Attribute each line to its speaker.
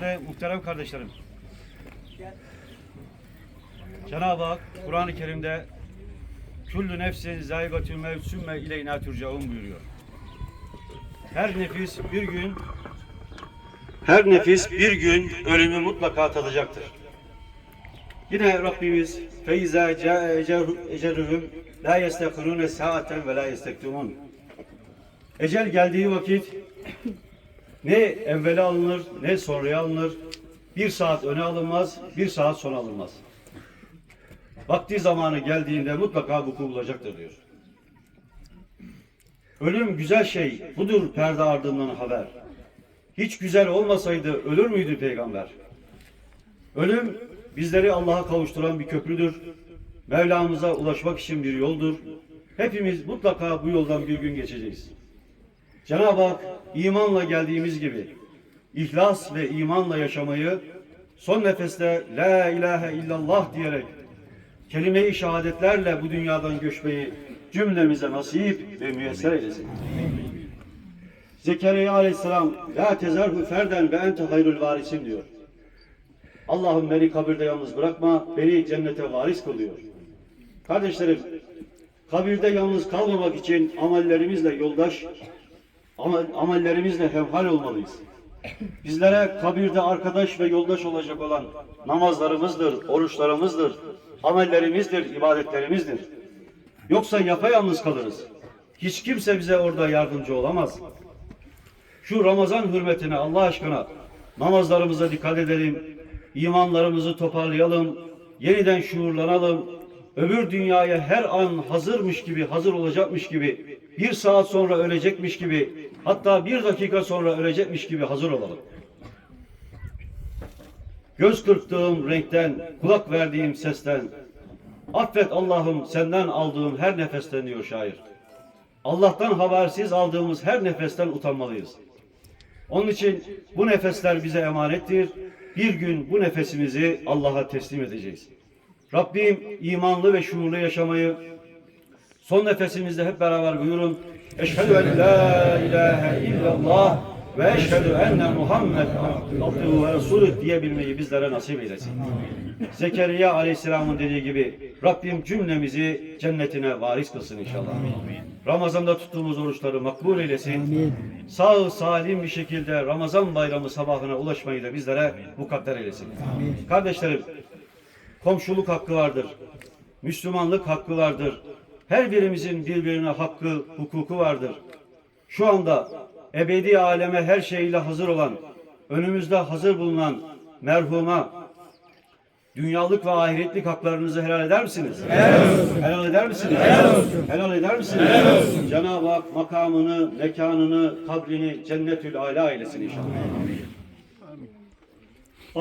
Speaker 1: ve muhterem kardeşlerim. Cenab-ı Hak Kur'an-ı Kerim'de Küllü nefsin zaygatül mevt sümme ileyna turcaun buyuruyor. Her nefis bir gün her nefis bir gün ölümü mutlaka tadacaktır. Yine Rabbimiz feiza ca'e la yestekirune saaten ve la yestektumun. Ecel geldiği vakit ne evvela alınır ne sonraya alınır. Bir saat öne alınmaz, bir saat sonra alınmaz. Vakti zamanı geldiğinde mutlaka vuku bulacaktır diyor. Ölüm güzel şey, budur perde ardından haber. Hiç güzel olmasaydı ölür müydü peygamber? Ölüm bizleri Allah'a kavuşturan bir köprüdür. Mevlamıza ulaşmak için bir yoldur. Hepimiz mutlaka bu yoldan bir gün geçeceğiz. Cenab-ı Hak imanla geldiğimiz gibi ihlas ve imanla yaşamayı son nefeste La ilahe illallah diyerek kelime-i şehadetlerle bu dünyadan göçmeyi cümlemize nasip ve müyesser eylesin. Zekeriya aleyhisselam La tezerhu ferden ve ente hayrul varisin diyor. Allah'ım beni kabirde yalnız bırakma, beni cennete varis kıl diyor. Kardeşlerim, kabirde yalnız kalmamak için amellerimizle yoldaş, amel, amellerimizle hemhal olmalıyız. Bizlere kabirde arkadaş ve yoldaş olacak olan namazlarımızdır, oruçlarımızdır, amellerimizdir, ibadetlerimizdir. Yoksa yapayalnız kalırız. Hiç kimse bize orada yardımcı olamaz. Şu Ramazan hürmetine Allah aşkına namazlarımıza dikkat edelim, imanlarımızı toparlayalım, yeniden şuurlanalım, öbür dünyaya her an hazırmış gibi, hazır olacakmış gibi, bir saat sonra ölecekmiş gibi, hatta bir dakika sonra ölecekmiş gibi hazır olalım. Göz kırptığım renkten, kulak verdiğim sesten, affet Allah'ım senden aldığım her nefesten diyor şair. Allah'tan habersiz aldığımız her nefesten utanmalıyız. Onun için bu nefesler bize emanettir. Bir gün bu nefesimizi Allah'a teslim edeceğiz. Rabbim imanlı ve şuurlu yaşamayı son nefesimizde hep beraber buyurun. Eşhedü en la ilahe illallah ve eşhedü enne Muhammed abduhu ve resulü diyebilmeyi bizlere nasip eylesin. Zekeriya aleyhisselamın dediği gibi Rabbim cümlemizi cennetine varis kılsın inşallah. Ramazan'da tuttuğumuz oruçları makbul eylesin. Sağ salim bir şekilde Ramazan bayramı sabahına ulaşmayı da bizlere mukadder eylesin. Kardeşlerim, komşuluk hakkı vardır. Müslümanlık hakkı vardır. Her birimizin birbirine hakkı, hukuku vardır. Şu anda ebedi aleme her şeyiyle hazır olan, önümüzde hazır bulunan merhuma, dünyalık ve ahiretlik haklarınızı helal eder misiniz? Helal eder misiniz? Helal eder misiniz? Cenab-ı Hak makamını, mekanını, kabrini cennetül âlâ eylesin inşallah.